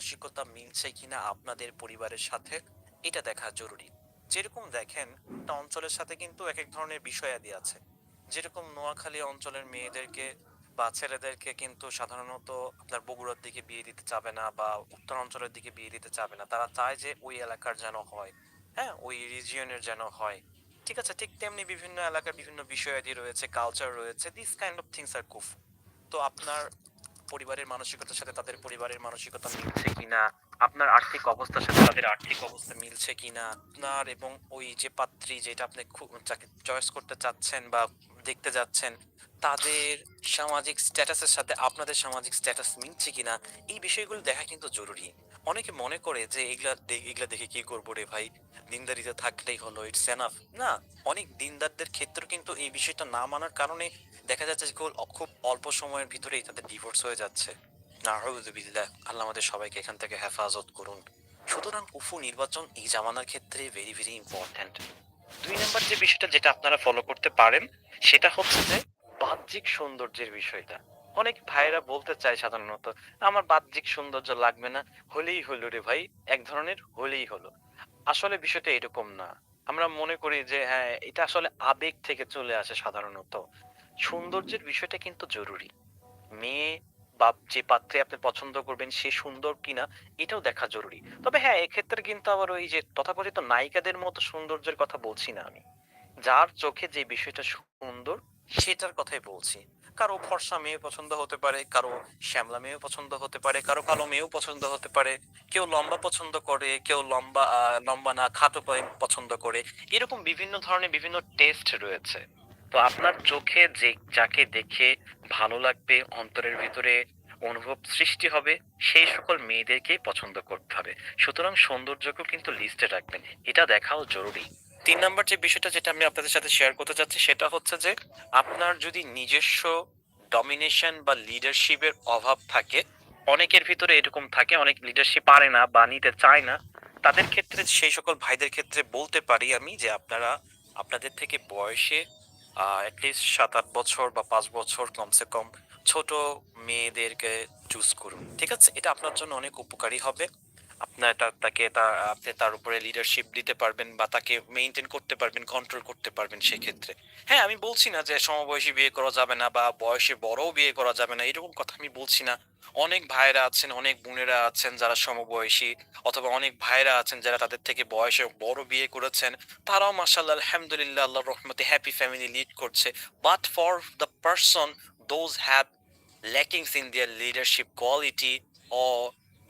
মানসিকতা মিলছে কিনা আপনাদের পরিবারের সাথে, এটা দেখা জরুরি। যেরকম দেখেন, একটা অঞ্চলের সাথে কিন্তু এক এক ধরনের বিষয়াদি আছে। যেরকম নোয়াখালী অঞ্চলের মেয়েদেরকে বা ছেলেদেরকে কিন্তু সাধারণত আপনার বগুড়ার দিকে বিয়ে দিতে চাবে না বা উত্তর অঞ্চলের দিকে বিয়ে দিতে চাবে না। তারা চায় যে ওই এলাকার যেন হয় হ্যাঁ ওই রিজিয়নের যেন হয়। ঠিক আছে, ঠিক তেমনি বিভিন্ন এলাকার বিভিন্ন বিষয়াদি রয়েছে কালচার রয়েছে দিস কাইন্ড অফ থিংস আর কুফ তো আপনার পরিবারের মানসিকতার সাথে তাদের পরিবারের মানসিকতা মিলছে কিনা? আপনার আর্থিক অবস্থার সাথে তাদের আর্থিক অবস্থা মিলছে কিনা? আপনার এবং ওই যে পাত্রী যেটা আপনি চয়েস করতে চাচ্ছেন বা দেখতে যাচ্ছেন, তাদের সামাজিক স্ট্যাটাসের সাথে আপনাদের সামাজিক স্ট্যাটাস মিলছে কিনা? এই বিষয়গুলো দেখা কিন্তু জরুরি। অনেকে মনে করে যে, এগুলা এগুলা দেখে কি করব রে ভাই? দিনদারিতে থাকলেই হলো ইটস এনাফ না, অনেক দিনদারদের ক্ষেত্রে কিন্তু এই বিষয়টা না মানার কারণে দেখা যাচ্ছে যে খুব অল্প সময়ের ভিতরেই তাদের ডিভোর্স হয়ে যাচ্ছে। নাহরুদুবিল্লাহ আল্লাহ আমাদের সবাইকে এখান থেকে হেফাজত করুন। সুতরাং উফু, নির্বাচন এই জামানার ক্ষেত্রে ভেরি ভেরি ইম্পর্ট্যান্ট দুই নম্বর যে বিষয়টা যেটা আপনারা ফলো করতে পারেন, সেটা হচ্ছে যে বাহ্যিক সৌন্দর্যের বিষয়টা। অনেক ভাইয়েরা বলতে চায় সাধারণত, আমার বাহ্যিক সৌন্দর্য লাগবে না, হলেই হলো রে ভাই, এক ধরনের হলেই হলো। আসলে বিষয়টা এরকম না। আমরা মনে করি যে হ্যাঁ এটা আসলে আবেগ থেকে চলে আসে সাধারণত। সৌন্দর্যের বিষয়টা কিন্তু জরুরি। মেয়ে বা যে পাত্রে আপনি পছন্দ করবেন, সে সুন্দর কিনা, এটাও দেখা জরুরি। তবে হ্যাঁ এক্ষেত্রে কিন্তু আবার ওই যে তথাকথিত নায়িকাদের মতো সৌন্দর্যের কথা বলছি না আমি। যার চোখে যে বিষয়টা সুন্দর, সেটার কথাই বলছি। কারও ফর্সা মেয়ে পছন্দ হতে পারে, কারও শ্যামলা মেয়েও পছন্দ হতে পারে, কারও কালো মেয়েও পছন্দ হতে পারে, কেউ লম্বা পছন্দ করে, কেউ লম্বা লম্বা না, খাটো পছন্দ করে, এরকম বিভিন্ন ধরনের বিভিন্ন টেস্ট রয়েছে। তো আপনার চোখে যে, যাকে দেখে ভালো লাগবে, অন্তরের ভিতরে অনুভব সৃষ্টি হবে, সেই সকল মেয়েদেরকেই পছন্দ করতে হবে। সুতরাং সৌন্দর্যকেও কিন্তু লিস্টে রাখবেন। এটা দেখাও জরুরি। তিন নম্বর যে বিষয়টা যেটা আমি আপনাদের সাথে শেয়ার করতে চাচ্ছি, সেটা হচ্ছে যে আপনার যদি নিজস্ব ডমিনেশন বা লিডারশিপের অভাব থাকে, অনেকের ভিতরে এরকম থাকে, অনেক লিডারশিপ পারে না বা নিতে চায় না, তাদের ক্ষেত্রে, সেই সকল ভাইদের ক্ষেত্রে বলতে পারি আমি যে আপনারা আপনাদের থেকে বয়সে অ্যাটলিস্ট সাত আট বছর বা পাঁচ বছর কমসে কম ছোট মেয়েদেরকে চুজ করুন, ঠিক আছে? এটা আপনার জন্য অনেক উপকারী হবে। আপনার তাকে তা আপনি তার উপরে লিডারশিপ দিতে পারবেন বা তাকে মেনটেন করতে পারবেন কন্ট্রোল করতে পারবেন সেক্ষেত্রে। হ্যাঁ আমি বলছি না যে সমবয়সী বিয়ে করা যাবে না বা বয়সে বড়ও বিয়ে করা যাবে না, এরকম কথা আমি বলছি না। অনেক ভাইরা আছেন, অনেক বোনেরা আছেন যারা সমবয়সী অথবা অনেক ভাইরা আছেন যারা তাদের থেকে বয়সে বড় বিয়ে করেছেন। তারাও মাসাল্লাহ আলহামদুলিল্লাহ, আল্লাহর রহমতে হ্যাপি ফ্যামিলি লিড করছে। But for the person those have lackings in their leadership quality O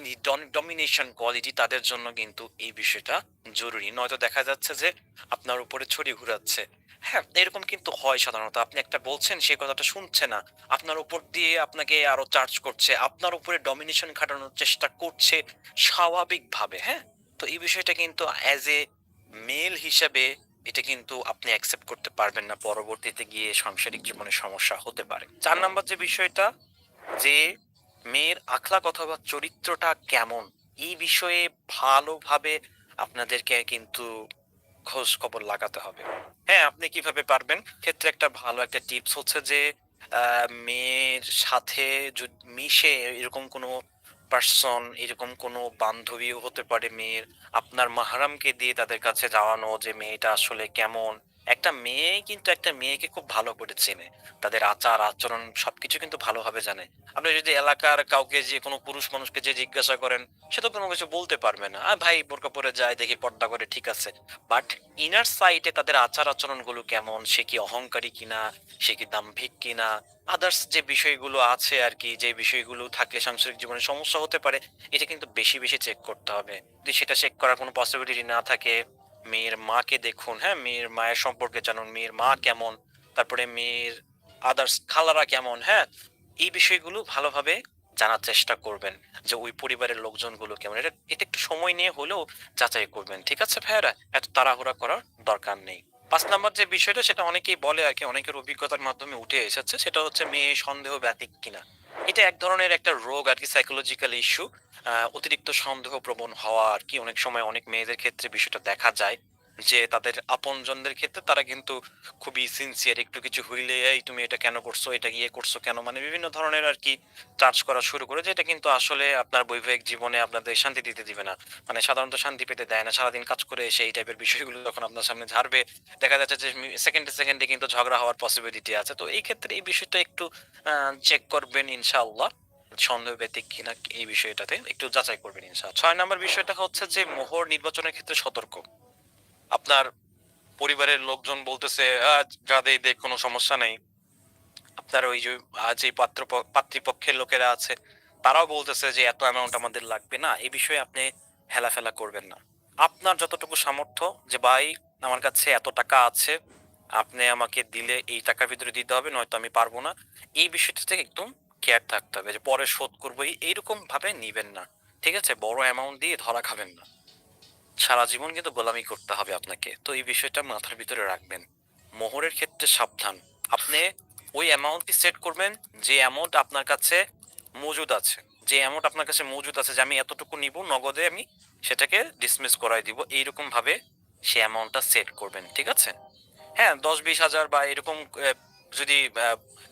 the domination quality তাদের জন্য কিন্তু এই বিষয়টা জরুরি। নয়তো দেখা যাচ্ছে যে আপনার উপরে ছড়ি ঘুরাচ্ছে। হ্যাঁ এরকম কিন্তু হয় সাধারণত। আপনি একটা বলছেন সেই কথাটা শুনছে না। আপনার উপর দিয়ে আপনাকে আরও চার্জ করছে। আপনার উপরে ডমিনেশন খাটানোর চেষ্টা করছে স্বাভাবিকভাবে হ্যাঁ? তো এই বিষয়টা কিন্তু অ্যাজ এ মেল হিসাবে এটা কিন্তু আপনি অ্যাকসেপ্ট করতে পারবেন না। পরবর্তীতে গিয়ে সাংসারিক জীবনে সমস্যা হতে পারে। চার নাম্বার যে বিষয়টা, যে মেয়ের আখলাক অথবা চরিত্রটা কেমন? এই বিষয়ে ভালোভাবে আপনাদেরকে কিন্তু খোঁজ খবর লাগাতে হবে। হ্যাঁ আপনি কীভাবে পারবেন? ক্ষেত্রে একটা ভালো একটা টিপস হচ্ছে যে মেয়ের সাথে মিশে এরকম কোনো পার্সন এরকম কোনো বান্ধবীও হতে পারে মেয়ের। আপনার মাহারামকে দিয়ে তাদের কাছে যাওয়ানো যে, মেয়েটা আসলে কেমন? একটা মেয়ে কিন্তু একটা মেয়েকে খুব ভালো করে চেনে। তাদের আচার, আচরণ সবকিছু কিন্তু ভালোভাবে জানে। আপনি যদি এলাকার কাউকে যে কোনো পুরুষ মানুষকে যে জিজ্ঞাসা করেন, সে তো কোনো কিছু বলতে পারবে না। আর ভাই, বোরকা পরে যায় দেখি পর্দা করে, ঠিক আছে। বাট ইনার সাইডে তাদের আচার আচরণগুলো কেমন? সে কি অহংকারী কিনা? সে কি দাম্ভিক কিনা? আদার্স যে বিষয়গুলো আছে আর কি যে বিষয়গুলো থাকলে সাংসারিক জীবনে, সমস্যা হতে পারে, এটা কিন্তু বেশি বেশি চেক করতে হবে। যদি সেটা চেক করার কোনো পসিবিলিটি না থাকে মেয়ের মাকে দেখুন হ্যাঁ? মেয়ের মায়ের সম্পর্কে জানুন, মেয়ের মা কেমন, তারপরে মেয়ের আদার্স খালারা কেমন হ্যাঁ? এই বিষয়গুলো ভালোভাবে জানার চেষ্টা করবেন, যে ওই পরিবারের লোকজনগুলো কেমন। এটা এটা একটু সময় নিয়ে হলেও যাচাই করবেন, ঠিক আছে ভাইয়ারা? এত তাড়াহুড়া করার দরকার নেই। পাঁচ নাম্বার যে বিষয়টা, সেটা অনেকেই বলে আর কি, অনেকের অভিজ্ঞতার মাধ্যমে উঠে এসেছে, সেটা হচ্ছে মেয়ে সন্দেহ ব্যতিক কিনা। এটা এক ধরনের একটা রোগ আর কি সাইকোলজিক্যাল ইস্যু অতিরিক্ত সন্দেহ প্রবণ হওয়া আর কি অনেক সময় অনেক মেয়েদের ক্ষেত্রে বিষয়টা দেখা যায়। যে তাদের আপনজনদের ক্ষেত্রে তারা কিন্তু খুবই সিনসিয়ার একটু কিছু হইলে, এই তুমি এটা কেন করছ? এটা গিয়ে করছ কেন? মানে বিভিন্ন ধরনের আর কি চার্জ করা শুরু করে, যেটা কিন্তু আসলে আপনার বৈবাহিক জীবনে আপনাদের শান্তি দিতে দিবে না। মানে সাধারণত শান্তি পেতে দেয় না। সারাদিন কাজ করে এসে এই টাইপের বিষয়গুলো যখন আপনার সামনে ঝাড়বে, দেখা যাচ্ছে যে সেকেন্ডে সেকেন্ডে কিন্তু ঝগড়া হওয়ার পসিবিলিটি আছে। তো এই ক্ষেত্রে এই বিষয়টা একটু চেক করবেন ইনশাআল্লাহ। সন্দেহ ব্যতিক কিনা এই বিষয়টাতে একটু যাচাই করবেন ইনশাআল্লাহ। ছয় নম্বর বিষয়টা হচ্ছে যে মোহর নির্বাচনের ক্ষেত্রে সতর্ক। আপনার পরিবারের লোকজন বলতেছে "আহ, যা দেই দেখ কোনো সমস্যা নেই আপনার ওই যে যে পাত্র পাত্রীপক্ষের লোকেরা আছে তারাও বলতেছে যে এত অ্যামাউন্ট আমাদের লাগবে না এই বিষয়ে আপনি হেলাফেলা করবেন না। আপনার যতটুকু সামর্থ্য যে ভাই আমার কাছে এত টাকা আছে আপনি আমাকে দিলে এই টাকার ভিতরে দিতে হবে নয়তো আমি পারব না। এই বিষয়টা থেকে একদম কেয়ার থাকতে হবে যে পরে শোধ করব। এই- এইরকম ভাবে নিবেন না ঠিক আছে? বড় অ্যামাউন্ট দিয়ে ধরা খাবেন না। সারা জীবন কিন্তু গোলামি করতে হবে আপনাকে। তো এই বিষয়টা মাথার ভিতরে রাখবেন। মোহরের ক্ষেত্রে সাবধান। আপনি ওই অ্যামাউন্টটি সেট করবেন যে অ্যামাউন্ট আপনার কাছে মজুদ আছে। যে অ্যামাউন্ট আপনার কাছে মজুদ আছে যে আমি এতটুকু নিব, নগদে আমি সেটাকে ডিসমিস করাই দিব। এইরকম ভাবে সে অ্যামাউন্টটা সেট করবেন, ঠিক আছে? হ্যাঁ দশ বিশ হাজার বা এরকম যদি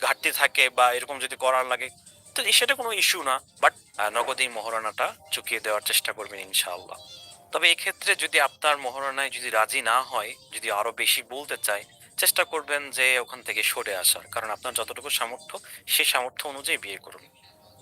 ঘাটতি থাকে বা এরকম যদি করার লাগে, তো সেটা কোনো ইস্যু না। বাট নগদেই মহারণাটা চুকিয়ে দেওয়ার চেষ্টা করবেন ইনশাআল্লাহ। তবে এক্ষেত্রে যদি আপনার মহারণায় যদি রাজি না হয়, যদি আরও বেশি বলতে চায়, চেষ্টা করবেন যে ওখান থেকে সরে আসার। কারণ আপনার যতটুকু সামর্থ্য সেই সামর্থ্য অনুযায়ী বিয়ে করুন।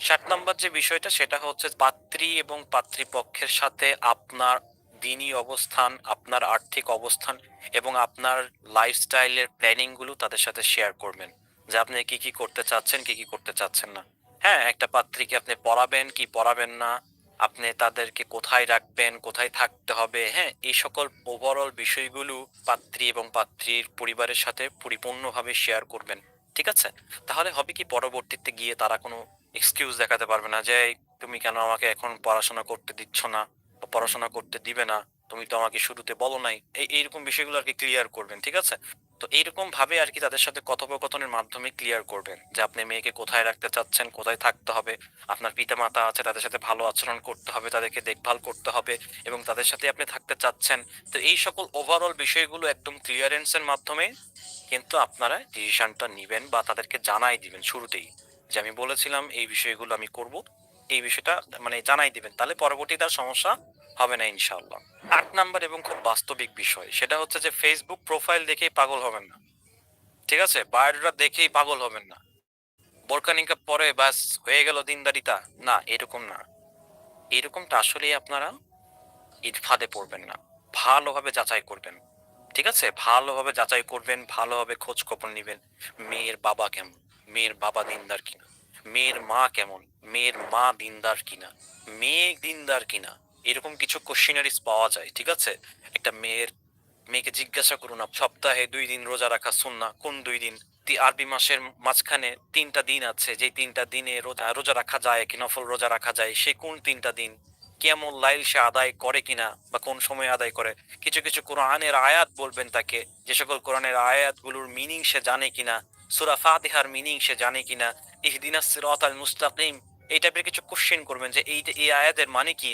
ষাট নম্বর যে বিষয়টা, সেটা হচ্ছে পাত্রী এবং পাত্রীপক্ষের সাথে আপনার দিনই অবস্থান, আপনার আর্থিক অবস্থান এবং আপনার লাইফস্টাইলের প্ল্যানিংগুলো তাদের সাথে শেয়ার করবেন। যে আপনি কি কি করতে চাচ্ছেন, কি কি করতে চাচ্ছেন না। হ্যাঁ একটা পাত্রীকে আপনি পড়াবেন, কি পড়াবেন না আপনি তাদেরকে কোথায় রাখবেন, কোথায় থাকতে হবে হ্যাঁ এই সকল ওভারঅল বিষয়গুলো পাত্রী এবং পাত্রীর পরিবারের সাথে পরিপূর্ণভাবে শেয়ার করবেন, ঠিক আছে? তাহলে হবে কি পরবর্তীতে গিয়ে তারা কোনো এক্সকিউজ দেখাতে পারবে না যে তুমি কেন আমাকে এখন পড়াশোনা করতে দিচ্ছ না বা পড়াশোনা করতে দিবে না? তুমি তো আমাকে শুরুতে বলো নাই। এই, এইরকম বিষয়গুলো আর কি ক্লিয়ার করবেন, ঠিক আছে? তো এইরকম ভাবে আর কি তাদের সাথে কথোপকথনের মাধ্যমে ক্লিয়ার করবেন যে আপনি মেয়েকে কোথায় রাখতে চাচ্ছেন, কোথায় থাকতে হবে, আপনার পিতা মাতা আছে, তাদের সাথে ভালো আচরণ করতে হবে, তাদেরকে দেখভাল করতে হবে এবং তাদের সাথে আপনি থাকতে চাচ্ছেন। তো এই সকল ওভারঅল বিষয়গুলো একদম ক্লিয়ারেন্সের মাধ্যমে কিন্তু আপনারা ডিসিশনটা নিবেন বা তাদেরকে জানাই দিবেন শুরুতেই যে আমি বলেছিলাম এই বিষয়গুলো আমি করব, এই বিষয়টা মানে জানাই দিবেন। তাহলে পরবর্তীতে আর সমস্যা হবে না ইনশাল্লাহ আট নাম্বার এবং খুব বাস্তবিক বিষয়, সেটা হচ্ছে যে ফেসবুক প্রোফাইল দেখেই পাগল হবেন না। ঠিক আছে? বায়োডাটা দেখেই পাগল হবেন না। বোরকা পরে ব্যাস, হয়ে গেল দিনদারিতা না, এরকম না। এরকমটা আসলেই আপনারা ঈদ ফাঁদে পড়বেন না। ভালোভাবে যাচাই করবেন। ঠিক আছে? ভালোভাবে যাচাই করবেন, ভালোভাবে খোঁজ খবর নেবেন। মেয়ের বাবা কেমন? মেয়ের বাবা দিনদার কিনা? মেয়ের মা কেমন? মেয়ের মা দিনদার কিনা? মেয়ে দিনদার কিনা? এরকম কিছু কোশ্চিনারিজ পাওয়া যায়, ঠিক আছে? একটা মেয়ের, মেয়েকে জিজ্ঞাসা করুন সপ্তাহে দুই দিন রোজা রাখা সুন্না কোন দুই দিন? আরবি মাসের মাঝখানে তিনটা দিন আছে যে তিনটা দিনে রোজা রোজা রাখা যায় কি, নফল রোজা রাখা যায়, সে কোন তিনটা দিন? কেমন লাইল সে আদায় করে কিনা বা কোন সময় আদায় করে? কিছু কিছু কোরআনের আয়াত বলবেন তাকে, যে সকল কোরআনের আয়াতগুলোর মিনিং সে জানে কিনা, সুরা ফাতিহার মিনিং সে জানে কিনা, ইহদিনাস সিরাত আল মুস্তাকিম, এই টাইপের কিছু কোশ্চেন করবেন যে এই এই আয়াতের মানে কি?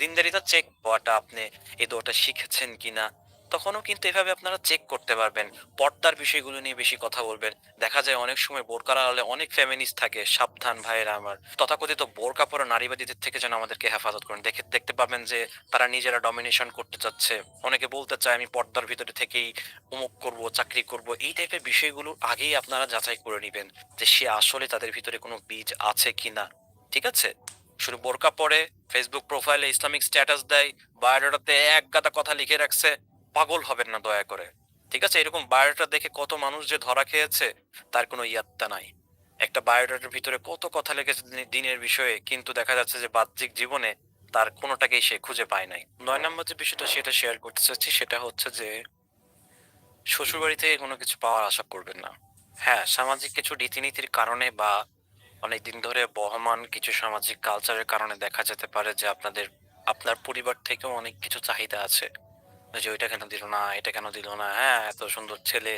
দিনদারিতা চেক হওয়াটা, আপনি এই দোয়াটা শিখেছেন কিনা, তখনও কিন্তু এভাবে আপনারা চেক করতে পারবেন। পর্দার বিষয়গুলো নিয়ে বেশি কথা বলবেন। দেখা যায় অনেক সময় বোরকার আড়ালে অনেক ফ্যামিলিস থাকে, সাবধান ভাইয়েরা আমার। তথাকথিত বোরকা পরা নারীবাদীদের থেকে যেন আমাদেরকে হেফাজত করেন। দেখে, দেখতে পাবেন যে তারা নিজেরা ডমিনেশন করতে চাচ্ছে। অনেকে বলতে চায়, আমি পর্দার ভিতরে থেকেই অমুক করব, চাকরি করব। এই টাইপের বিষয়গুলো আগেই আপনারা যাচাই করে নেবেন যে সে আসলে তাদের ভিতরে কোনো বীজ আছে কিনা। ঠিক আছে? শুধু বোরকা পরে ফেসবুক প্রোফাইলে ইসলামিক স্ট্যাটাস দেয়, বায়োডাটাতে এক গাদা কথা লিখে রাখছে, পাগল হবেন না দয়া করে। ঠিক আছে? এরকম বায়োডাটা দেখে কত মানুষ যে ধরা খেয়েছে, তার কোনো ইয়াত্তা নাই। একটা বায়োডাটার ভিতরে কত কথা দিনে- দিনের বিষয়ে, কিন্তু দেখা যাচ্ছে যে বাহ্যিক জীবনে তার কোনোটাকেই সে খুঁজে পায় নাই। নয় নম্বর যে বিষয়টা সেটা শেয়ার করতে চাচ্ছি, সেটা হচ্ছে যে শ্বশুরবাড়ি থেকে কোনো কিছু পাওয়ার আশা করবেন না। হ্যাঁ সামাজিক কিছু রীতিনীতির কারণে বা অনেক দিন ধরে বহমান কিছু সামাজিক কালচারের কারণে দেখা যেতে পারে যে আপনাদের, আপনার পরিবার থেকেও অনেক কিছু চাহিদা আছে। যে ওইটা কেন দিল না, এটা কেন দিল না হ্যাঁ এত সুন্দর ছেলে,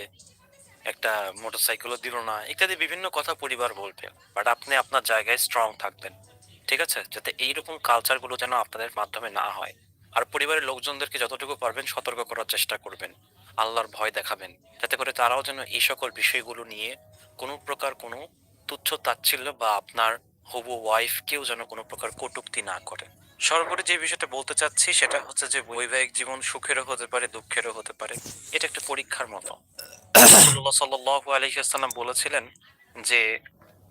একটা মোটরসাইকেলও দিল না, ইত্যাদি বিভিন্ন কথা পরিবার বলবে বাট আপনি আপনার জায়গায় স্ট্রং থাকবেন ঠিক আছে? যাতে এইরকম কালচারগুলো যেন আপনাদের মাধ্যমে না হয়। আর পরিবারের লোকজনদেরকে যতটুকু পারবেন সতর্ক করার চেষ্টা করবেন। আল্লাহর ভয় দেখাবেন। যাতে করে তারাও যেন এই সকল বিষয়গুলো নিয়ে কোনো প্রকার কোনো তুচ্ছ তাচ্ছিল্য বা আপনার হবু ওয়াইফ কেউ যেন কোনো প্রকার কটুক্তি না করে। সর্বোপরি যে বিষয়টা বলতে চাচ্ছি সেটা হচ্ছে যে বৈবাহিক জীবন সুখেরও হতে পারে, দুঃখেরও হতে পারে। এটা একটা পরীক্ষার মতো। আলাইহি ওয়াসাল্লাম বলেছিলেন যে,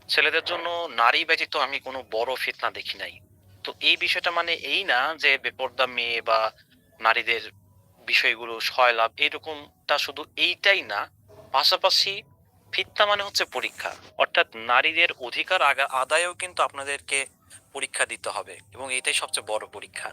ছেলেদের জন্য নারী ব্যতীত আমি কোনো বড় ফিতনা দেখি নাই। তো এই বিষয়টা মানে এই না যে বেপর্দা মেয়ে বা নারীদের বিষয়গুলো সয়লাভ এরকমটা শুধু এইটাই না, পাশাপাশি ফিতনা মানে হচ্ছে পরীক্ষা। অর্থাৎ নারীদের অধিকার আদায়েও কিন্তু আপনাদেরকে পরীক্ষা দিতে হবে এবং এটাই সবচেয়ে বড় পরীক্ষা।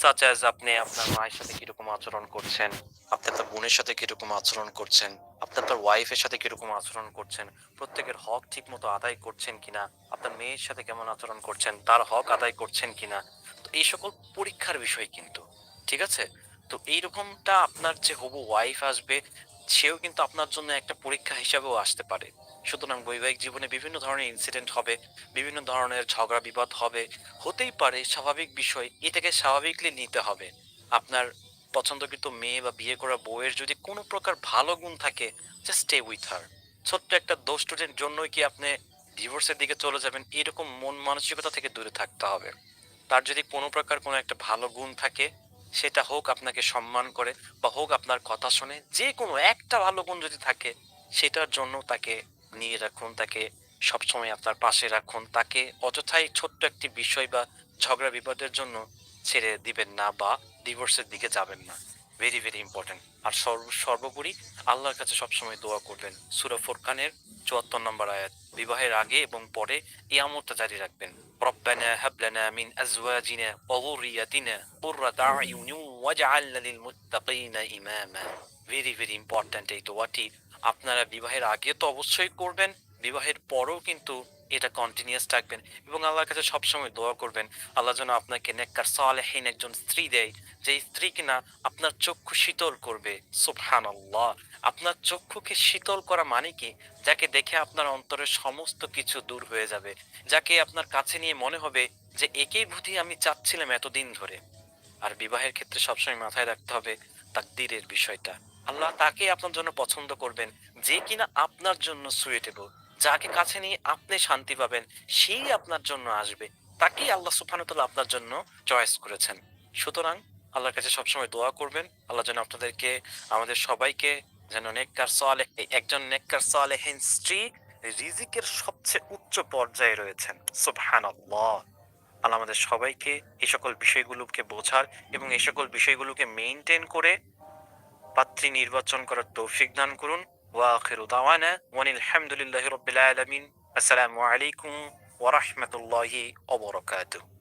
সাচ অ্যাজ আপনি আপনার মায়ের সাথে কীরকম আচরণ করছেন, আপনি আপনার বোনের সাথে কীরকম আচরণ করছেন, আপনি আপনার ওয়াইফের সাথে কীরকম আচরণ করছেন, প্রত্যেকের হক ঠিক মতো আদায় করছেন কিনা, আপনার মেয়ের সাথে কেমন আচরণ করছেন, তার হক আদায় করছেন কিনা, তো এই সকল পরীক্ষার বিষয় কিন্তু, ঠিক আছে? তো এইরকমটা আপনার যে হবু ওয়াইফ আসবে সেও কিন্তু আপনার জন্য একটা পরীক্ষা হিসাবেও আসতে পারে। সুতরাং বৈবাহিক জীবনে বিভিন্ন ধরনের ইনসিডেন্ট হবে, বিভিন্ন ধরনের ঝগড়া, বিবাদ হবে, হতেই পারে, স্বাভাবিক বিষয়, এটাকে স্বাভাবিকলি নিতে হবে। আপনার পছন্দকৃত মেয়ে বা বিয়ে করা বউয়ের যদি কোনো প্রকার ভালো গুণ থাকে জাস্ট স্টে উইথ হার ছোট্ট একটা দোষ স্টুডেন্ট জন্যই কি আপনি ডিভোর্সের দিকে চলে যাবেন, এরকম মন মানসিকতা থেকে দূরে থাকতে হবে। তার যদি কোনো প্রকার কোনো একটা ভালো গুণ থাকে সেটা হোক আপনাকে সম্মান করে বা হোক আপনার কথা শুনে যে কোনো একটা ভালো গুণ যদি থাকে, সেটার জন্য তাকে নিয়ে রাখুন, তাকে সবসময় আপনার পাশে রাখুন। তাকে অযথাই ছোট্ট একটি বিষয় বা ঝগড়া বিপদের জন্য ছেড়ে দিবেন না বা ডিভোর্সের দিকে যাবেন না। ভেরি ভেরি ইম্পর্টেন্ট আর সর্ব সর্বোপরি আল্লাহর কাছে সবসময় দোয়া করবেন। সুরা ফোরকানের চুয়াত্তর নম্বর আয়াত, বিবাহের আগে এবং পরে এই আমলটা জারি রাখবেন। ربنا هب لنا من أزواجنا وذرياتنا قرة أعين واجعلنا للمتقين إماما ভেরি ভেরি ইম্পর্ট্যান্ট এই দোয়াটি আপনারা বিবাহের আগে তো অবশ্যই করবেন বিবাহের পরেও কিন্তু এটা কন্টিনিউয়াস থাকবেন এবং আল্লাহর কাছে সবসময় দোয়া করবেন, আল্লাহ যেন আপনাকে নেককার, সালেহীন একজন স্ত্রী দেয় যে স্ত্রী কিনা আপনার চক্ষু শীতল করবে। সুবহান আল্লাহ আপনার চক্ষুকে শীতল করা মানে কি? যাকে দেখে আপনার অন্তরের সমস্ত কিছু দূর হয়ে যাবে। যাকে আপনার কাছে নিয়ে মনে হবে যে, একেই বুদ্ধি আমি চাচ্ছিলাম এতদিন ধরে। আর বিবাহের ক্ষেত্রে সবসময় মাথায় রাখতে হবে তাকদিরের বিষয়টা। আল্লাহ তাকে আপনার জন্য পছন্দ করবেন, যে কিনা আপনার জন্য সুইটেবল যাকে কাছে নিয়ে আপনি শান্তি পাবেন, সেই আপনার জন্য আসবে। তাকেই আল্লাহ সুবহানাহু আপনার জন্য চয়েস করেছেন। সুতরাং আল্লাহর কাছে সবসময় দোয়া করবেন। আল্লাহ যেন আপনাদেরকে, আমাদের সবাইকে যেন নেককার সালেহ একজন নেককার সালেহীন স্ত্রী রিজিকের সবচেয়ে উচ্চ পর্যায়ে রয়েছেন। সুবহানাল্লাহ। আল্লাহ আমাদের সবাইকে এই সকল বিষয়গুলোকে বোঝার এবং এই সকল বিষয়গুলোকে মেনটেন করে পাত্রী নির্বাচন করার তৌফিক দান করুন। وآخر دعوانا وان الحمد لله رب العالمين. السلام عليكم ورحمة الله وبركاته.